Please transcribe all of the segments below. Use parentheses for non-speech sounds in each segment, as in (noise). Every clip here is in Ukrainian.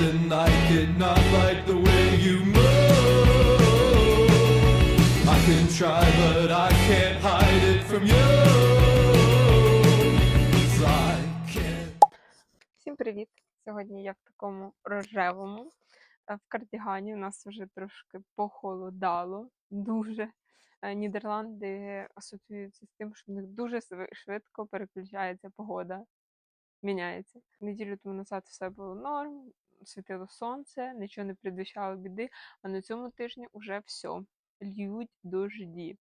then I did not like the way you move. I can try, but I can't hide it from you. Всім привіт! Сьогодні я в такому рожевому е, в кардігані. У нас вже трошки похолодало. Дуже. Е, Нідерланди асоціюються з тим, що в них дуже швидко переключається погода, міняється. Неділю тому назад все було норм, світило сонце, нічого не предвіщало біди, а на цьому тижні вже все. Льють дожді.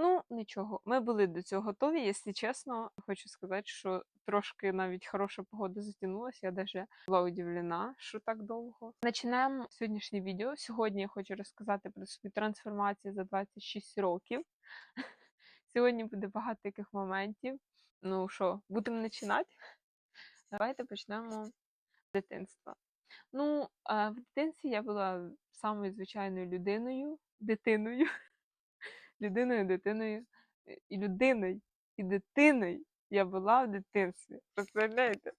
Ну, нічого, ми були до цього готові. Якщо чесно, хочу сказати, що трошки навіть хороша погода затягнулася. Я даже була удивлена, що так довго. Почнемо сьогоднішнє відео. Сьогодні я хочу розказати про свою трансформацію за 26 років. (laughs) Сьогодні буде багато таких моментів. Ну що, будемо починати? Давайте почнемо дитинства. Ну, в дитинстві я була самою звичайною людиною, дитиною (laughs) людиною, дитиною е, і людиною, і дитиною я була в дитинстві. Представляєте?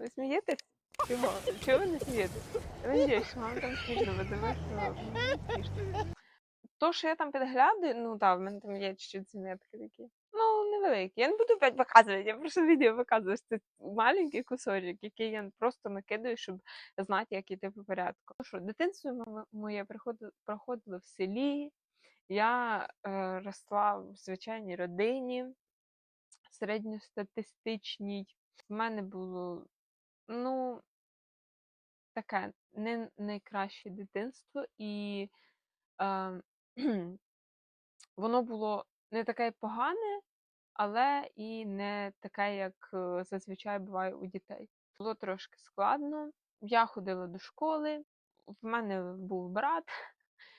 Ви смієтесь? Чого? Чого ви не смієтесь? Я надіюсь, що вам там смішно, смішно. То, що я там підглядаю, ну так, в мене там є чуть-чуть заметки такі. Ну, невеликі. Я не буду опять показувати, я просто (laughs) відео показую. що Це маленький кусочок, який я просто накидаю, щоб знати, як іти по порядку. Ну що, дитинство мо- моє проходило в селі. Я е, росла в звичайній родині, середньостатистичній. В мене було, ну, таке не найкраще дитинство, і е, (clears throat) воно було не таке погане, але і не таке, як е, зазвичай буває у дітей. Було трошки складно. Я ходила до школи, в мене був брат.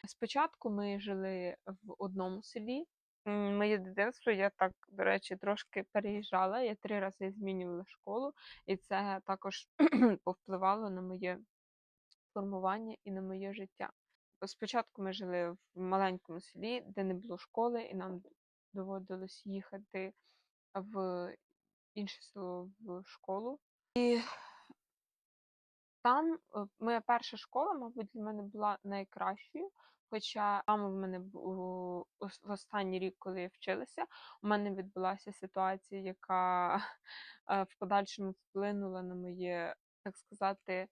Спочатку ми жили в одному селі. Моє дитинство я так, до речі, трошки переїжджала. Я три рази змінювала школу, і це також (clears throat) повпливало на моє формування і на моє життя. Спочатку ми жили в маленькому селі, де не було школи, і нам доводилось їхати в інше село в школу. І там е, моя перша школа, мабуть, для мене була найкращою. Хоча там в мене в останній рік, коли я вчилася, у мене відбулася ситуація, яка (laughs) е, в подальшому вплинула на моє, так сказати,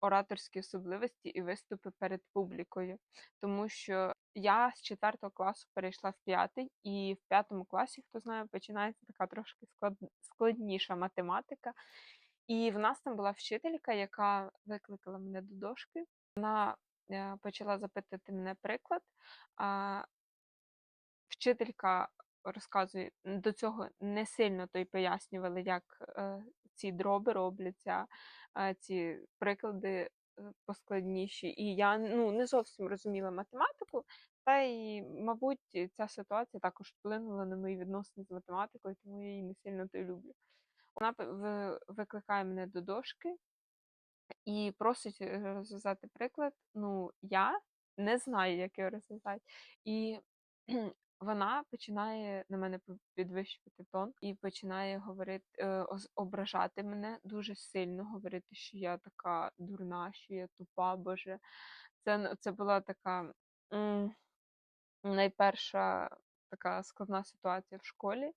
ораторські особливості і виступи перед публікою. Тому що я з 4 класу перейшла в п'ятий, і в п'ятому класі, хто знає, починається така трошки склад- складніша математика. І в нас там була вчителька, яка викликала мене до дошки. Вона е, почала запитати мене приклад. А вчителька розказує, до цього не сильно то й пояснювали, як е, ці дроби робляться, ці приклади поскладніші. І я ну, не зовсім розуміла математику, та й, мабуть, ця ситуація також вплинула на мої відносини з математикою, тому я її не сильно то люблю. Вона викликає мене до дошки і просить е, розв'язати приклад. Ну, я не знаю, як його розв'язати. І вона починає на мене підвищувати тон і починає говорити, е, ображати мене дуже сильно, говорити, що я така дурна, що я тупа, боже. Це, це була така найперша така складна ситуація в школі.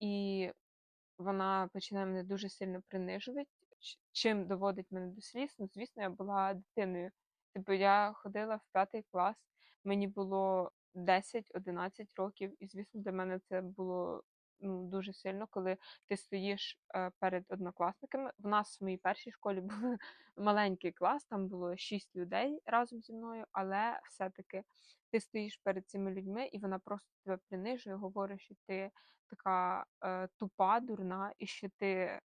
І вона починає мене дуже сильно принижувати, чим доводить мене до сліз. Ну, звісно, я була дитиною. Типу, я ходила в п'ятий клас, мені було 10-11 років, і звісно, для мене це було ну, дуже сильно, коли ти стоїш е, перед однокласниками. В нас в моїй першій школі (laughs) був маленький клас, там було 6 людей разом зі мною, але все-таки ти стоїш перед цими людьми, і вона просто тебе принижує, говорить, що ти така е, тупа, дурна, і що ти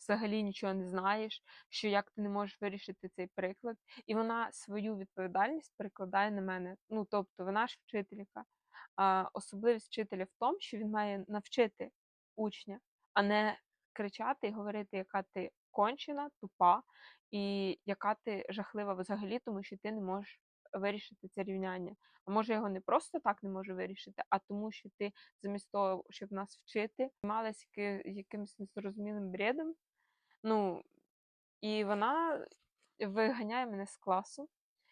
взагалі нічого не знаєш, що як ти не можеш вирішити цей приклад. І вона свою відповідальність перекладає на мене. Ну, тобто, вона ж вчителька. А особливість вчителя в тому, що він має навчити учня, а не кричати і говорити, яка ти кончена, тупа, і яка ти жахлива взагалі, тому що ти не можеш вирішити це рівняння. А може його не просто так не може вирішити, а тому, що ти замість того, щоб нас вчити, займалась яки- якимось незрозумілим бредом, Ну, і вона виганяє мене з класу.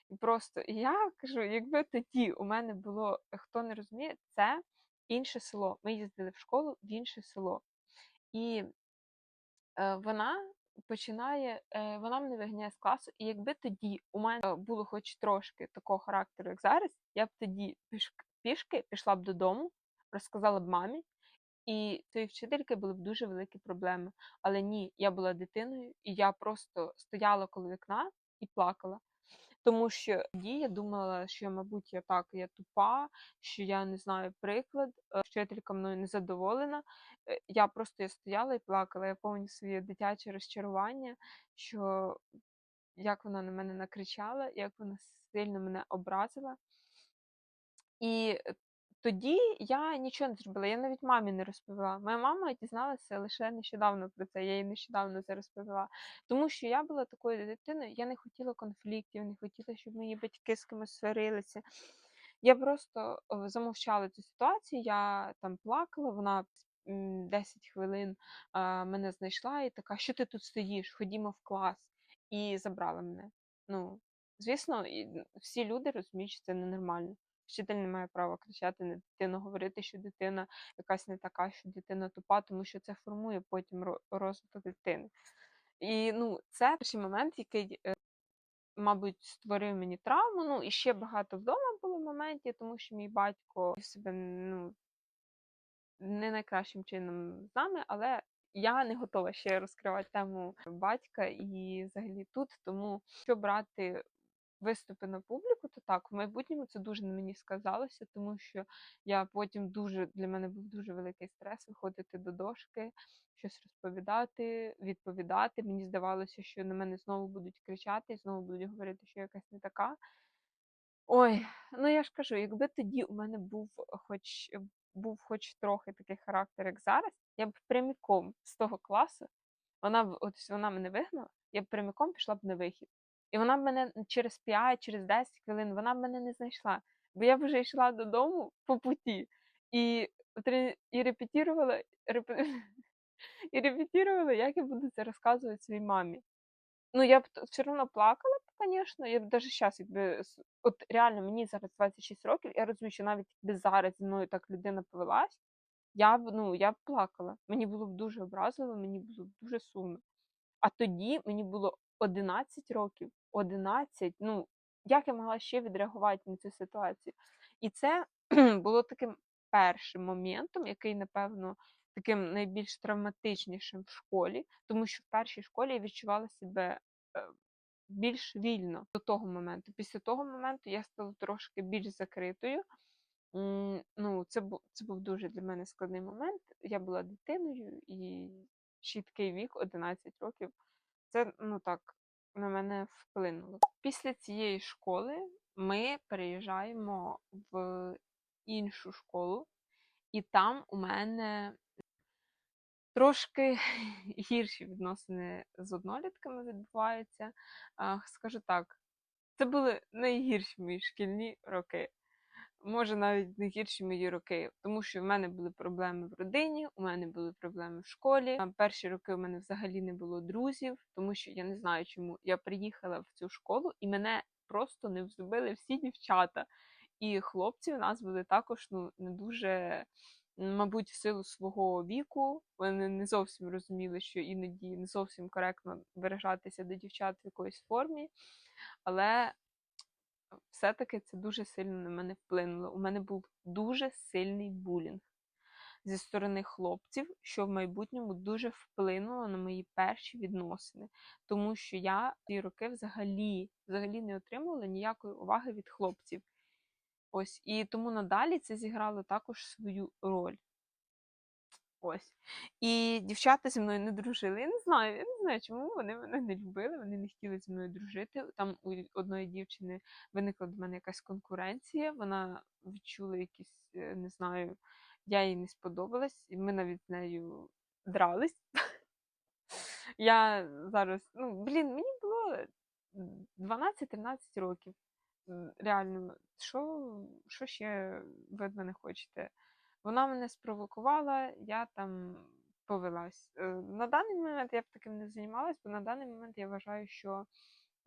І просто я кажу, якби тоді у мене було, хто не розуміє, це інше село. Ми їздили в школу в інше село. І е, вона починає, е, вона мене виганяє з класу, і якби тоді у мене було хоч трошки такого характеру, як зараз, я б тоді пішки пішла б додому, розказала б мамі, і цієї вчительки були б дуже великі проблеми. Але ні, я була дитиною, і я просто стояла коло вікна і плакала. Тому що тоді я думала, що, мабуть, я так, я тупа, що я не знаю приклад, е, вчителька мною не задоволена. Е, Я просто я стояла і плакала. Я пам'ятаю своє дитяче розчарування, що як вона на мене накричала, як вона сильно мене образила. І тоді я нічого не зробила, я навіть мамі не розповіла. Моя мама дізналася лише нещодавно про це, я їй нещодавно це розповіла. Тому що я була такою дитиною, я не хотіла конфліктів, не хотіла, щоб мої батьки з кимось сварилися. Я просто е, замовчала цю ситуацію, я там плакала, вона м, 10 хвилин мене знайшла і така, що ти тут стоїш? Ходімо в клас. І забрала мене. Ну, звісно, всі люди розуміють, що це ненормально. Вчитель не має права кричати на дитину, говорити, що дитина якась не така, що дитина тупа, тому що це формує потім розвиток дитини. І ну, це перший момент, який, е, мабуть, створив мені травму. Ну, і ще багато вдома було моментів, тому що мій батько себе ну, не найкращим чином з нами, але я не готова ще розкривати тему батька і взагалі тут. Тому що брати виступи на публіку, так, в майбутньому це дуже на мені сказалося, тому що я потім дуже для мене був дуже великий стрес виходити до дошки, щось розповідати, відповідати. Мені здавалося, що на мене знову будуть кричати, знову будуть говорити, що я якась не така. Ой, ну я ж кажу, якби тоді у мене був хоч був хоч трохи такий характер, як зараз, я б прямиком з того класу, вона б от вона мене вигнала, я б прямиком пішла б на вихід. І вона б мене через 5, через 10 хвилин, вона б мене не знайшла. Бо я б вже йшла додому по путі і, і репетірувала, репе- (laughs) і репетірувала, як я буду це розказувати своїй мамі. Ну, я б все одно плакала б, звісно. Я б навіть зараз, якби от реально мені зараз 26 років, я розумію, що навіть якби зараз зі мною так людина повелась, я б ну я б плакала. Мені було б дуже образливо, мені було б дуже сумно. А тоді мені було 11 років. 11. Ну, як я могла ще відреагувати на цю ситуацію? І це (clears throat) було таким першим моментом, який, напевно, таким найбільш травматичнішим в школі, тому що в першій школі я відчувала себе е, більш вільно до того моменту. Після того моменту я стала трошки більш закритою. Ну, це був це був дуже для мене складний момент. Я була дитиною і ще такий вік, 11 років. Це ну так на мене вплинуло. Після цієї школи ми переїжджаємо в іншу школу, і там у мене трошки (laughs) гірші відносини з однолітками відбуваються. Скажу так, це були найгірші мої шкільні роки. Може, навіть не гірші мої роки, тому що в мене були проблеми в родині, у мене були проблеми в школі. Перші роки у мене взагалі не було друзів, тому що я не знаю, чому я приїхала в цю школу і мене просто не взлюбили всі дівчата. І хлопці у нас були також ну, не дуже, мабуть, в силу свого віку. Вони не зовсім розуміли, що іноді не зовсім коректно виражатися до дівчат в якоїсь формі. Але все-таки це дуже сильно на мене вплинуло. У мене був дуже сильний булінг зі сторони хлопців, що в майбутньому дуже вплинуло на мої перші відносини, тому що я ці роки взагалі, взагалі не отримувала ніякої уваги від хлопців. Ось і тому надалі це зіграло також свою роль. Ось. І дівчата зі мною не дружили. Я не знаю, я не знаю, чому вони мене не любили, вони не хотіли зі мною дружити. Там у одної дівчини виникла до мене якась конкуренція, вона відчула якісь, е, не знаю, я їй не сподобалась, і ми навіть з нею дрались. (laughs) Я зараз, ну, блін, мені було 12-13 років. Реально, що, що ще ви від мене хочете? Вона мене спровокувала, я там повелась. Е, На даний момент я б таким не займалась, бо на даний момент я вважаю, що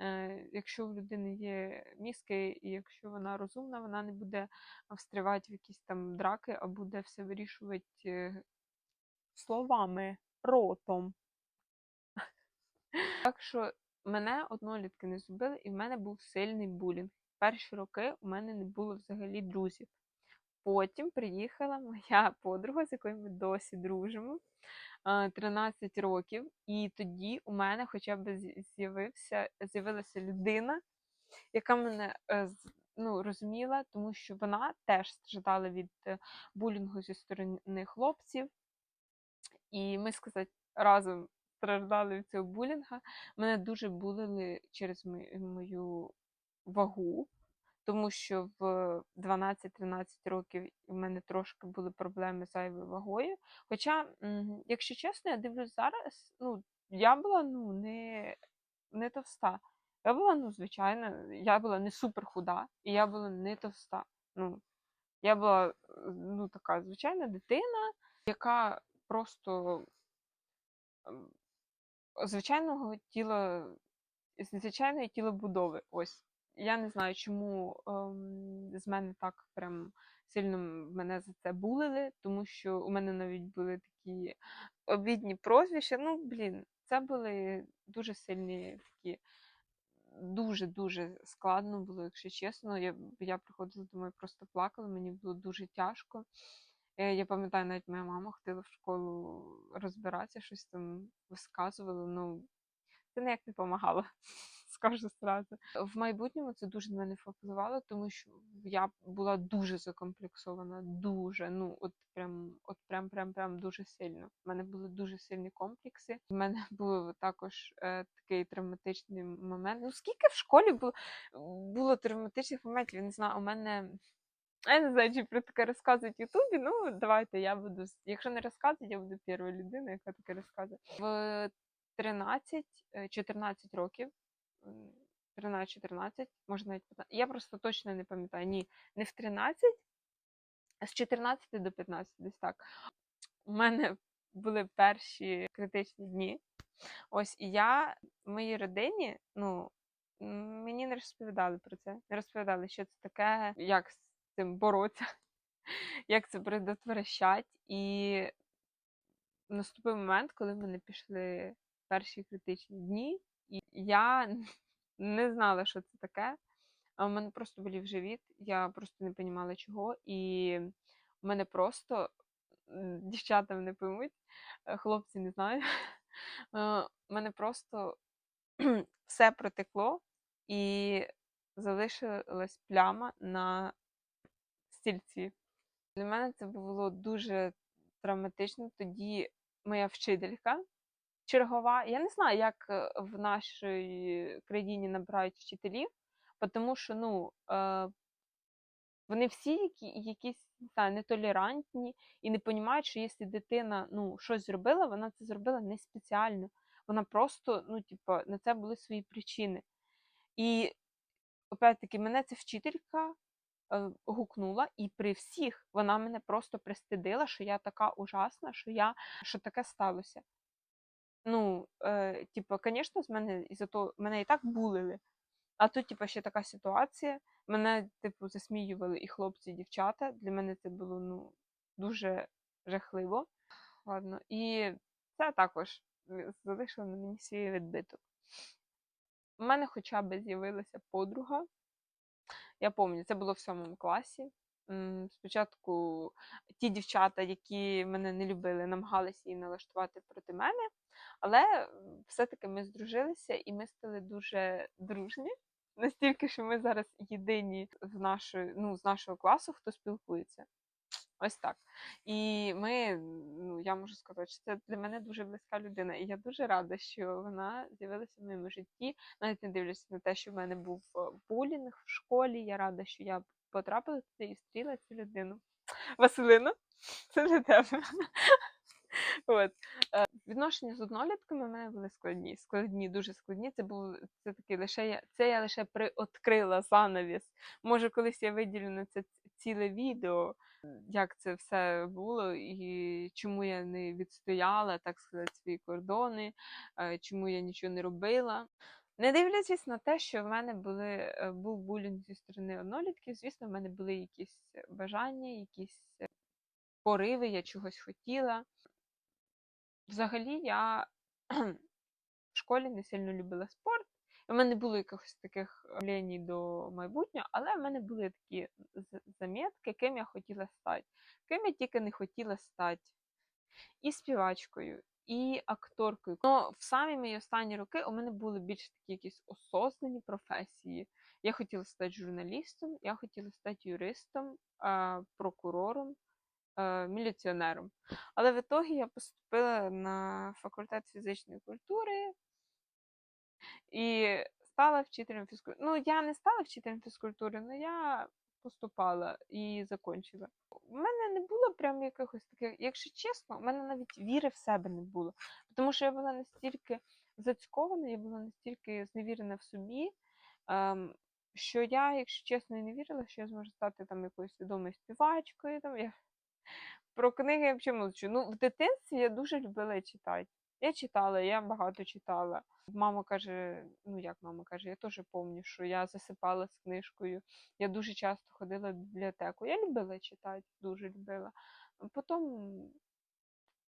е, якщо в людини є мізки, і якщо вона розумна, вона не буде встрівати в якісь там драки, а буде все вирішувати е, словами, ротом. Так що мене однолітки не зробили, і в мене був сильний булінг. Перші роки у мене не було взагалі друзів. Потім приїхала моя подруга, з якою ми досі дружимо, е, 13 років, і тоді у мене хоча б з'явилася людина, яка мене е, ну, розуміла, тому що вона теж страждала від е, булінгу зі сторони хлопців. І ми сказати, разом страждали від цього булінга. Мене дуже булили через мою вагу, тому що в 12-13 років у мене трошки були проблеми з зайвою вагою. Хоча, якщо чесно, я дивлюсь зараз, ну, я була ну, не, не товста. Я була, ну, звичайно, я була не супер худа, і я була не товста. Ну, я була ну, така звичайна дитина, яка просто ем, звичайного тіла, звичайної тілобудови. Ось. Я не знаю, чому ем, з мене так прям сильно мене за це булили, тому що у мене навіть були такі обідні прозвища. Ну, блін, це були дуже сильні такі. Дуже-дуже складно було, якщо чесно. Я, я приходила домой, просто плакала, мені було дуже тяжко. Е, Я пам'ятаю, навіть моя мама ходила в школу розбиратися, щось там висказувала. Ну, це ніяк не допомагало, скажу зразу. В майбутньому це дуже на мене впливало, тому що я була дуже закомплексована, дуже, ну от прям, от прям, прям, прям дуже сильно. У мене були дуже сильні комплекси. У мене (laughs) був також е, такий травматичний момент. Ну скільки в школі було, було травматичних моментів? Я не знаю, у мене. Я не знаю, чи про таке розказують Ютубі. Ну, давайте я буду. Якщо не розказують, я буду перша людина, яка таке розказує. В 13, е, 14 років. М, 13-14, може навіть 15. Я просто точно не пам'ятаю. Ні, не в 13, а з 14 до 15, десь так. У мене були перші критичні дні. Ось і я в моїй родині, ну, мені не розповідали про це. Не розповідали, що це таке, як з цим боротися, (laughs) як це предотвращать. І наступив момент, коли в мене пішли перші критичні дні, я не знала, що це таке. У мене просто болів живіт, я просто не розуміла чого. І у мене просто дівчата не поймуть, е, хлопці не знаю. (laughs) е, У мене просто (clears throat) все протекло і залишилась пляма на стільці. Для мене це було дуже травматично. Тоді моя вчителька чергова. Я не знаю, як е, в нашій країні набирають вчителів, тому що ну, е, вони всі які, якісь не знаю, нетолерантні і не розуміють, що якщо дитина ну, щось зробила, вона це зробила не спеціально. Вона просто, ну, типу, на це були свої причини. І опять-таки, мене ця вчителька е, гукнула, і при всіх вона мене просто пристидила, що я така ужасна, що я що таке сталося. Ну, е, типу, звісно, з мене із-за мене і так булили. А тут, типу, ще така ситуація. Мене, типу, засміювали і хлопці, і дівчата. Для мене це було ну, дуже жахливо. Ладно. І це також е, залишило на мені свій відбиток. У мене хоча б з'явилася подруга. Я пам'ятаю, це було в сьомому класі. Спочатку ті дівчата, які мене не любили, намагалися її налаштувати проти мене, але все-таки ми здружилися і ми стали дуже дружні. Настільки, що ми зараз єдині в нашої, ну, з нашого класу, хто спілкується. Ось так. І ми, ну, я можу сказати, що це для мене дуже близька людина. І я дуже рада, що вона з'явилася в моєму житті, навіть не дивлячись на те, що в мене був е, булінг в школі. Я рада, що я потрапила туди і зустріла цю людину. Василина, (laughs) це для тебе. От. Е, Відношення з однолітками в мене були складні, складні, дуже складні. Це був це такий лише я це я лише приоткрила занавіс. Може, колись я виділю на це ціле відео, як це все було, і чому я не відстояла, так сказати, свої кордони, е, чому я нічого не робила. Не дивлячись на те, що в мене були, е, був булінг зі сторони однолітків, звісно, в мене були якісь бажання, якісь е, пориви, я чогось хотіла. Взагалі, я (clears throat) в школі не сильно любила спорт. У мене не було якихось таких ліній до майбутнього, але в мене були такі замітки, ким я хотіла стати. Ким я тільки не хотіла стати. І співачкою, і акторкою. Ну, в самі мої останні роки у мене були більш такі якісь осознані професії. Я хотіла стати журналістом, я хотіла стати юристом, прокурором, міліціонером. Але в ітогі я поступила на факультет фізичної культури і стала вчителем фізкультури. Ну, я не стала вчителем фізкультури, але я поступала і закінчила. У мене не було прям якихось таких, якщо чесно, у мене навіть віри в себе не було. Тому що я була настільки зацькована, я була настільки зневірена в собі, ем, що я, якщо чесно, і не вірила, що я зможу стати там якоюсь відомою співачкою. Там, я... Про книги я взагалі мовчу. Ну, в дитинстві я дуже любила читати. Я читала, я багато читала. Мама каже, ну як мама каже, я теж пам'ятаю, що я засипала з книжкою. Я дуже часто ходила в бібліотеку. Я любила читати, дуже любила. Потім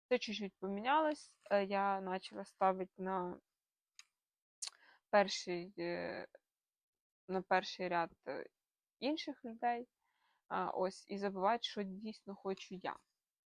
це чуть-чуть помінялось. Е, Я почала ставити на перший, е, на перший ряд е, інших людей. Ось, і забувати, що дійсно хочу я.